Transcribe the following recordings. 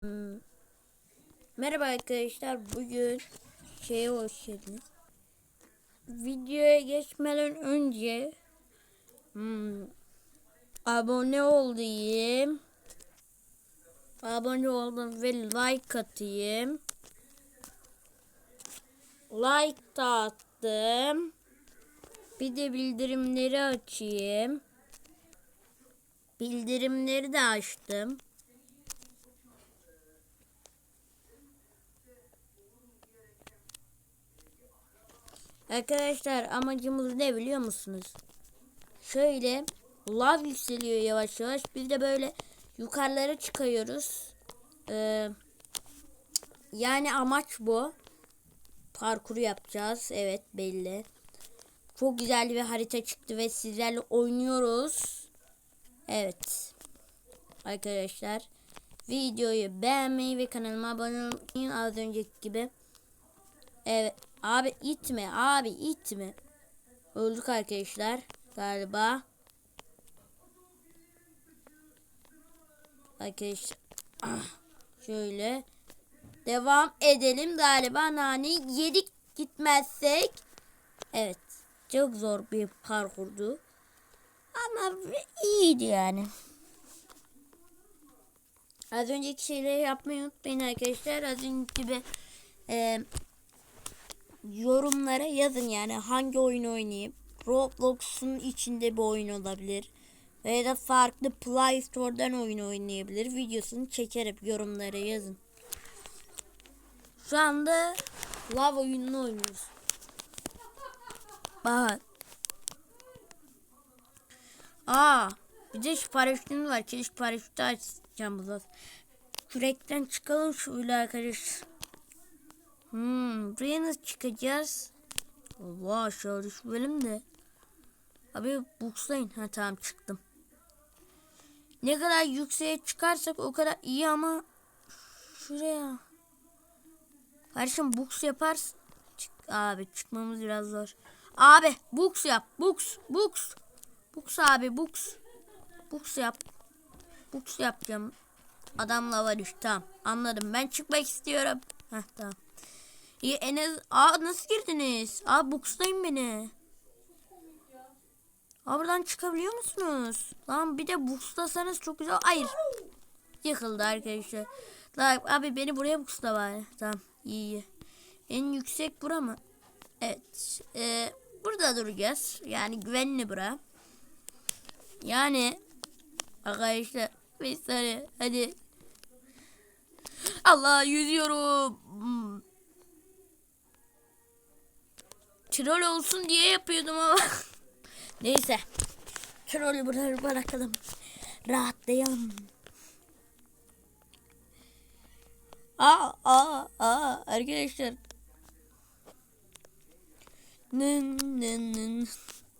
Hmm. Merhaba arkadaşlar. Bugün şeye hoş geldiniz. Videoya geçmeden önce hmm, abone olayım. Abone oldum ve like atayım. Like da attım. Bir de bildirimleri açayım. Bildirimleri de açtım. Arkadaşlar amacımız ne biliyor musunuz? Şöyle lav yükseliyor yavaş yavaş. Biz de böyle yukarılara çıkıyoruz. Ee, yani amaç bu. Parkuru yapacağız. Evet belli. Çok güzel bir harita çıktı ve sizlerle oynuyoruz. Evet. Arkadaşlar videoyu beğenmeyi ve kanalıma abone olmayı az önceki gibi. Evet. Abi itme abi itme. Öldük arkadaşlar galiba. Arkadaşlar ah, şöyle devam edelim galiba nane yedik gitmezsek. Evet çok zor bir parkurdu. Ama iyiydi yani. Az önceki şeyleri yapmayı unutmayın arkadaşlar. Az önceki gibi e, yorumlara yazın yani hangi oyun oynayayım. Roblox'un içinde bir oyun olabilir. Veya da farklı Play Store'dan oyun oynayabilir. Videosunu çekerim yorumlara yazın. Şu anda Love oyununu oynuyoruz. Bak. Aa, bir de şu paraşütün var. Çelik paraşütü açacağım burada. Kürekten çıkalım şöyle arkadaşlar. Hmm, buraya nasıl çıkacağız? Allah aşağı düşmeyelim de. Abi bukslayın. Ha tamam çıktım. Ne kadar yükseğe çıkarsak o kadar iyi ama şuraya. Kardeşim buks yaparsın. Çık, abi çıkmamız biraz zor. Abi buks yap. Buks. Buks. Buks abi buks. Buks yap. Buks yapacağım. Adamla var işte tamam. Anladım. Ben çıkmak istiyorum. Heh tamam. İyi en az... Aa nasıl girdiniz? Aa bokslayın beni. Aa buradan çıkabiliyor musunuz? Lan bir de bukslasanız çok güzel. Hayır. Yıkıldı arkadaşlar. Lan abi beni buraya buksla bari. Tamam iyi iyi. En yüksek bura mı? Evet. Ee, burada duracağız. Yani güvenli bura. Yani arkadaşlar bir saniye hadi. Allah yüzüyorum. Troll olsun diye yapıyordum ama. Neyse. Trollü bırakıp bırakalım. Rahatlayalım. Aa, aa, aa, arkadaşlar. Ne, ne, ne,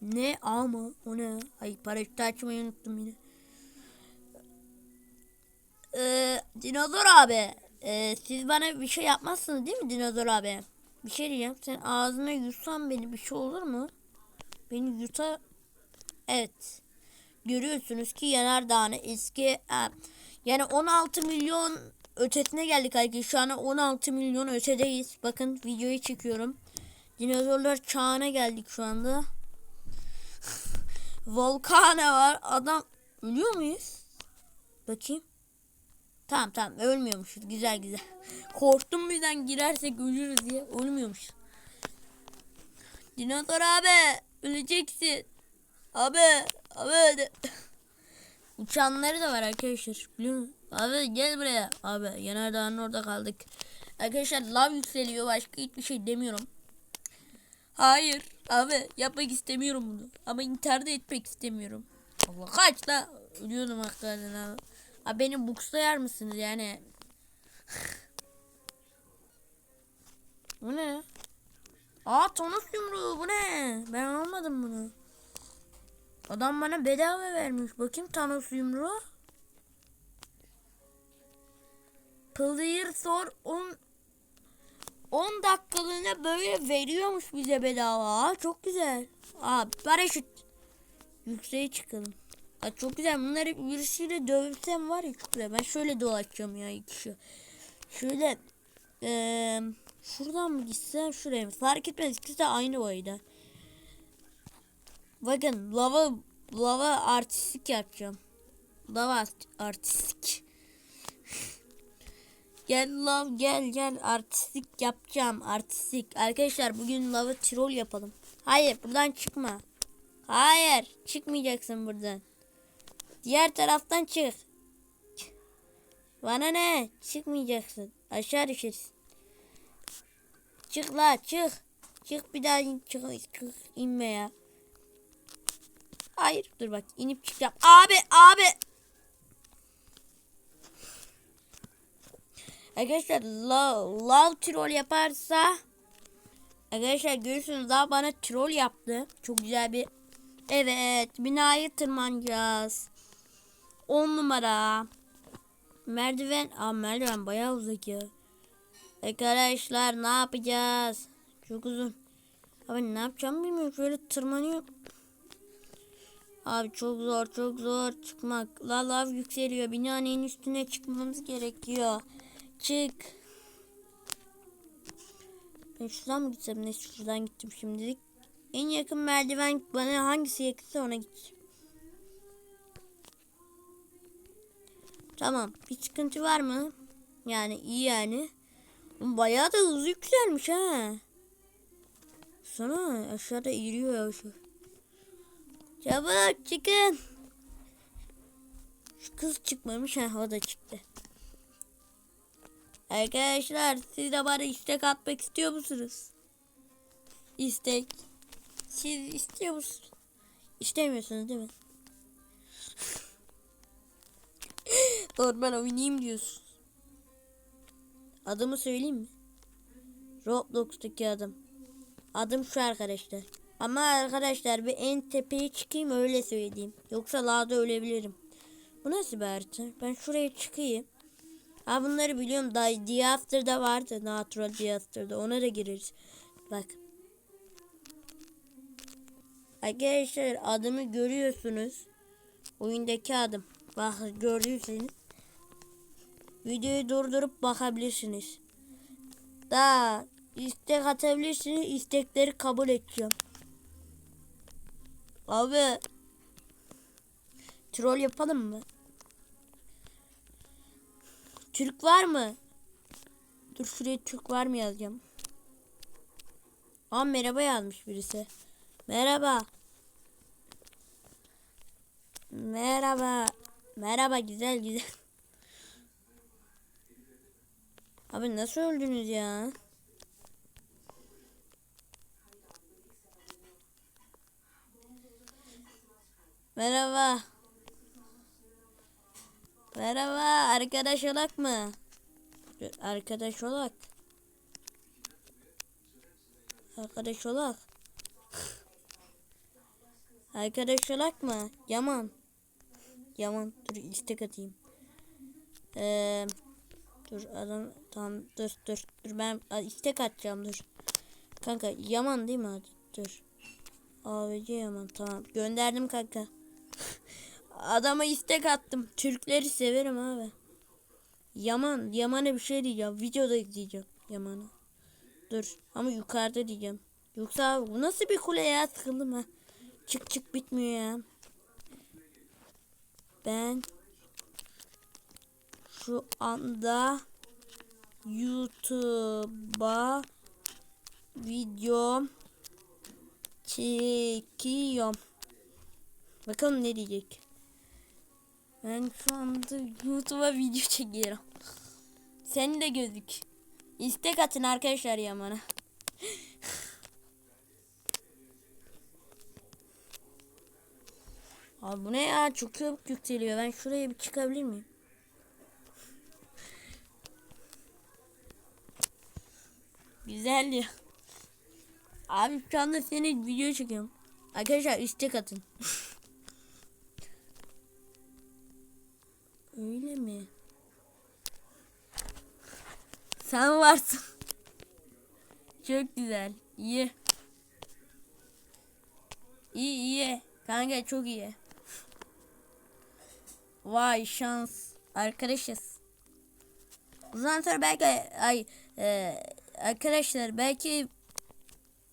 ne ama o ne? Ay paraşütü açmayı unuttum yine. Ee, dinozor abi. Ee, siz bana bir şey yapmazsınız değil mi dinozor abi? Bir şey diyeceğim. Sen ağzına yutsan beni bir şey olur mu? Beni yuta... Evet. Görüyorsunuz ki Yanardağ'ın eski... Yani 16 milyon ötesine geldik arkadaşlar. Şu an 16 milyon ötedeyiz. Bakın videoyu çekiyorum. Dinozorlar çağına geldik şu anda. Volkane var. Adam ölüyor muyuz? Bakayım. Tamam tamam ölmüyormuşuz. Güzel güzel. Korktum birden girersek ölürüz diye. Ölmüyormuş. Dinozor abi öleceksin. Abi abi. De. Uçanları da var arkadaşlar. Biliyor musun? Abi gel buraya. Abi yanardağın orada kaldık. Arkadaşlar lav yükseliyor. Başka hiçbir şey demiyorum. Hayır. Abi yapmak istemiyorum bunu. Ama intihar etmek istemiyorum. Allah kaç da ölüyordum hakikaten abi. Abi beni bukslayar mısınız yani? bu ne? Aa tonus yumruğu bu ne? Ben almadım bunu. Adam bana bedava vermiş. Bakayım Thanos yumruğu. Player sor 10 10 dakikalığına böyle veriyormuş bize bedava. Aa, çok güzel. Aa paraşüt. Yükseğe çıkalım. Ha, çok güzel. Bunları birisiyle dövsem var ya çok güzel. Ben şöyle dolaşacağım ya iki kişi. Şöyle eee şuradan mı gitsem şuraya mı? Fark etmez. İkisi de aynı boyda. Bakın lava lava artistik yapacağım. Lava art- artistik. Gel lav gel gel artistik yapacağım artistik. Arkadaşlar bugün lava troll yapalım. Hayır buradan çıkma. Hayır çıkmayacaksın buradan. Diğer taraftan çık. Bana ne? Çıkmayacaksın. Aşağı düşersin. Çık la çık. Çık bir daha in, çık, çık inme ya. Hayır dur bak inip çıkacağım. Abi abi. Arkadaşlar love, love troll yaparsa Arkadaşlar görüyorsunuz daha bana troll yaptı. Çok güzel bir Evet binayı tırmanacağız. 10 numara. Merdiven. Aa merdiven bayağı uzak ya. Arkadaşlar ne yapacağız? Çok uzun. Abi ne yapacağım bilmiyorum. Şöyle tırmanıyor. Abi çok zor çok zor çıkmak. La lav yükseliyor. Binanın üstüne çıkmamız gerekiyor. Çık. Ben şuradan mı gitsem? Ne şuradan gittim şimdilik. En yakın merdiven bana hangisi yakınsa ona gideceğim. Tamam. Bir sıkıntı var mı? Yani iyi yani. Bayağı da hızlı yükselmiş ha. Sana aşağıda iriyor ya şu. Çabuk çıkın. Şu kız çıkmamış ha o da çıktı. Arkadaşlar siz de bana istek atmak istiyor musunuz? İstek. Siz istiyor musunuz? İstemiyorsunuz değil mi? Normal oynayayım diyorsun. Adımı söyleyeyim mi? Roblox'taki adım. Adım şu arkadaşlar. Ama arkadaşlar bir en tepeye çıkayım öyle söyleyeyim. Yoksa lağda ölebilirim. Bu nasıl bir harita? Ben şuraya çıkayım. Ha bunları biliyorum. Da Diaster'da vardı. Natural Diaster'da. Ona da gireriz. Bak. Arkadaşlar adımı görüyorsunuz. Oyundaki adım. Bak gördüyseniz. Videoyu durdurup bakabilirsiniz. Daha istek atabilirsiniz. İstekleri kabul edeceğim. Abi. Troll yapalım mı? Türk var mı? Dur şuraya Türk var mı yazacağım. Aa merhaba yazmış birisi. Merhaba. Merhaba. Merhaba güzel güzel. Abi nasıl öldünüz ya? Merhaba. Merhaba arkadaş olak mı? Arkadaş olak. Arkadaş olak. Arkadaş olak mı? Yaman. Yaman dur istek atayım. Ee, dur adam tamam dur dur dur ben istek atacağım dur. Kanka Yaman değil mi dur. ABC Yaman tamam gönderdim kanka. Adama istek attım. Türkleri severim abi. Yaman, Yaman'a bir şey diyeceğim. Videoda izleyeceğim Yaman'a. Dur ama yukarıda diyeceğim. Yoksa abi bu nasıl bir kule ya sıkıldım ha. Çık çık bitmiyor ya. Ben şu anda YouTube'a video çekiyorum. Bakalım ne diyecek. Ben şu anda YouTube'a video çekiyorum. Sen de gözük. İstek atın arkadaşlar Yaman'a. Abi bu ne ya? Çok çabuk yükseliyor. Ben şuraya bir çıkabilir miyim? Güzel ya. Abi şu anda seni video çekiyorum. Arkadaşlar istek atın. Öyle mi? Sen varsın. Çok güzel. İyi. İyi iyi. Kanka çok iyi. Vay şans. Arkadaşız. Zaman sonra belki ay e, arkadaşlar belki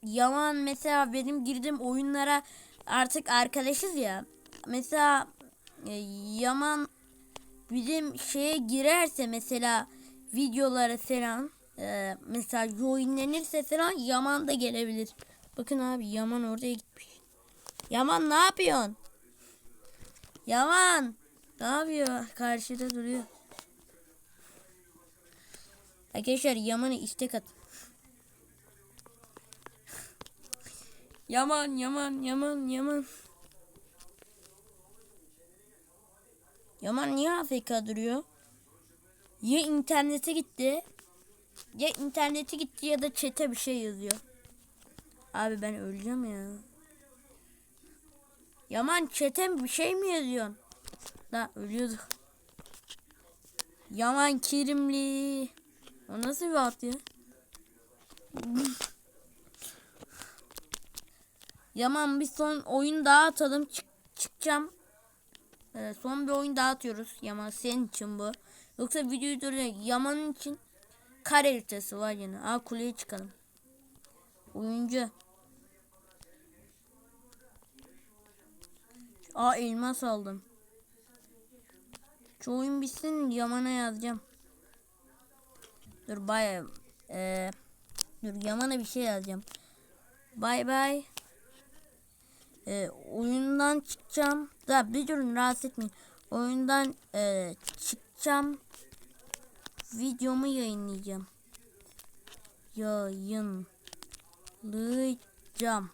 Yaman mesela benim girdiğim oyunlara artık arkadaşız ya. Mesela e, Yaman bizim şeye girerse mesela videolara falan e, mesela joinlenirse falan Yaman da gelebilir. Bakın abi Yaman oraya gitmiş. Yaman ne yapıyorsun? Yaman ne yapıyor? Karşıda duruyor. Arkadaşlar Yaman'ı istek at. Yaman Yaman Yaman Yaman. Yaman niye AFK duruyor? Ya internete gitti. Ya internete gitti ya da çete bir şey yazıyor. Abi ben öleceğim ya. Yaman çete bir şey mi yazıyorsun? Da ölüyorduk. Yaman Kerimli. O nasıl bir at ya? Yaman bir son oyun daha atalım. Çık çıkacağım. Ee, son bir oyun daha atıyoruz. Yaman senin için bu. Yoksa videoyu duruyor. Yaman'ın için kare haritası var yine. Aa kuleye çıkalım. Oyuncu. Aa elmas aldım. Şu oyun bitsin Yaman'a yazacağım. Dur bay ee, dur Yaman'a bir şey yazacağım. Bay bay. Ee, oyundan çıkacağım. Da bir durun rahatsız etmeyin. Oyundan ee, çıkacağım. Videomu yayınlayacağım. Yayınlayacağım.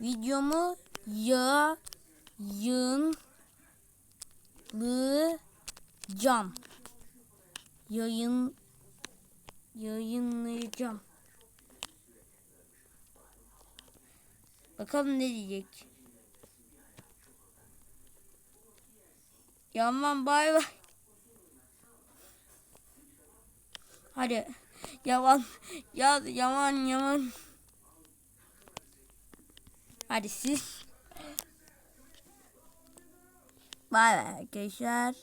Videomu yayınlayacağım. Yayın yayınlayacağım. Bakalım ne diyecek. Yaman bay bay. Hadi. Yaman. Ya yaman yaman. Hadi siz. Bay bay arkadaşlar.